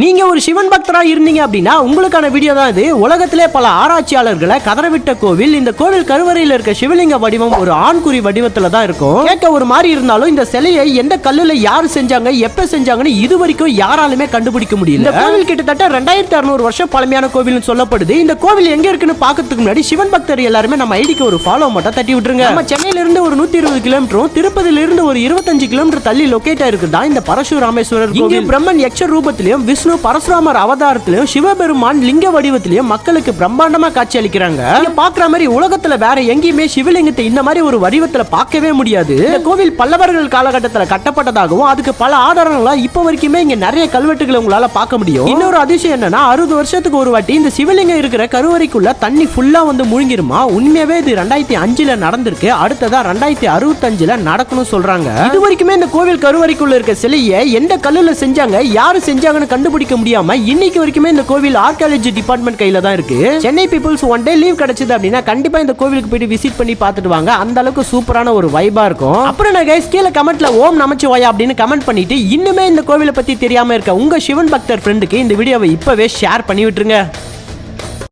நீங்க ஒரு சிவன் பக்தரா இருந்தீங்க அப்படின்னா உங்களுக்கான வீடியோ தான் இது. உலகத்திலே பல ஆராய்ச்சியாளர்களை கதறவிட்ட கோவில். இந்த கோவில் கருவறையில இருக்க சிவலிங்க வடிவம் ஒரு ஆண்குறி வடிவத்துல தான் இருக்கும். கேட்க ஒரு மாதிரி இருந்தாலும் இந்த சிலையை எந்த கல்லுல யார் செஞ்சாங்க எப்ப செஞ்சாங்கன்னு இது வரைக்கும் யாராலுமே கண்டுபிடிக்க முடியல. இந்த கோவில் கிட்டத்தட்ட ரெண்டாயிரத்தி அறுநூறு வருஷம் பழமையான கோவில்னு சொல்லப்படுது. இந்த கோவில் எங்க இருக்குன்னு பாக்கிறதுக்கு முன்னாடி சிவன் பக்தர் எல்லாருமே நம்ம ஐடிக்கு ஒரு ஃபாலோ மட்டும் தட்டி விட்டுருங்க. நம்ம சென்னையில இருந்து ஒரு நூத்தி இருபது கிலோமீட்டரும் திருப்பதியில இருந்து ஒரு இருபத்தஞ்சு கிலோமீட்டர் தள்ளி லொகேட் ஆயிருக்குதா இந்த பரசுராமேஸ்வரர் இங்கே பிரம்மன் யக்ஷ ரூபத்திலையும் விஷ்ணு பரசுராமர் அவதாரத்திலையும் சிவபெருமான் லிங்க வடிவத்திலையும் மக்களுக்கு பிரம்மாண்டமா காட்சி அளிக்கிறாங்க. பாக்குற மாதிரி உலகத்துல வேற எங்கேயுமே சிவலிங்கத்தை இந்த மாதிரி ஒரு வடிவத்துல பார்க்கவே முடியாது. இந்த கோவில் பல்லவர்கள் காலகட்டத்துல கட்டப்பட்டதாகவும் அதுக்கு பல ஆதாரங்களா இப்ப வரைக்குமே இங்க நிறைய கல்வெட்டுகளை உங்களால பார்க்க முடியும். இன்னொரு அதிசயம் என்னன்னா அறுபது வருஷத்துக்கு ஒரு வாட்டி இந்த சிவலிங்கம் இருக்கிற கருவறைக்குள்ள தண்ணி ஃபுல்லா வந்து முழுங்கிருமா உண்மையாவே இது ரெண்டாயிரத்தி அஞ்சுல நடந்திருக்கு. அடுத்ததா ரெண்டாயிரத்தி அறுபத்தஞ்சுல நடக்கணும் சொல்றாங்க. இது வரைக்குமே இந்த கோவில் கருவறைக்குள்ள இருக்க சிலையை எந்த கல்லுல செஞ்சாங்க யாரு செஞ்சாங்கன்னு கண்டுபிடிக்க முடியாம இன்னைக்கு வரைக்குமே இந்த கோவில் ஆர்கியாலஜி டிபார்ட்மெண்ட் கையில தான் இருக்கு. Chennai peoples one day leave கிடைச்சது அப்படின்னா கண்டிப்பா இந்த கோவிலுக்கு போயிட்டு விசிட் பண்ணி பார்த்துட்டு வாங்க. அந்த அளவுக்கு சூப்பரான ஒரு வைபா இருக்கும். அப்புறம் நான் கைஸ் கீழே கமெண்ட்ல ஓம் நமச்சிவாயா அப்படின்னு கமெண்ட் பண்ணிட்டு இன்னுமே இந்த கோவிலை பத்தி தெரியாம இருக்க உங்க சிவன் பக்தர் ஃப்ரெண்டுக்கு இந்த வீடியோவை இப்பவே ஷேர் பண்ணி விட்டுருங்க.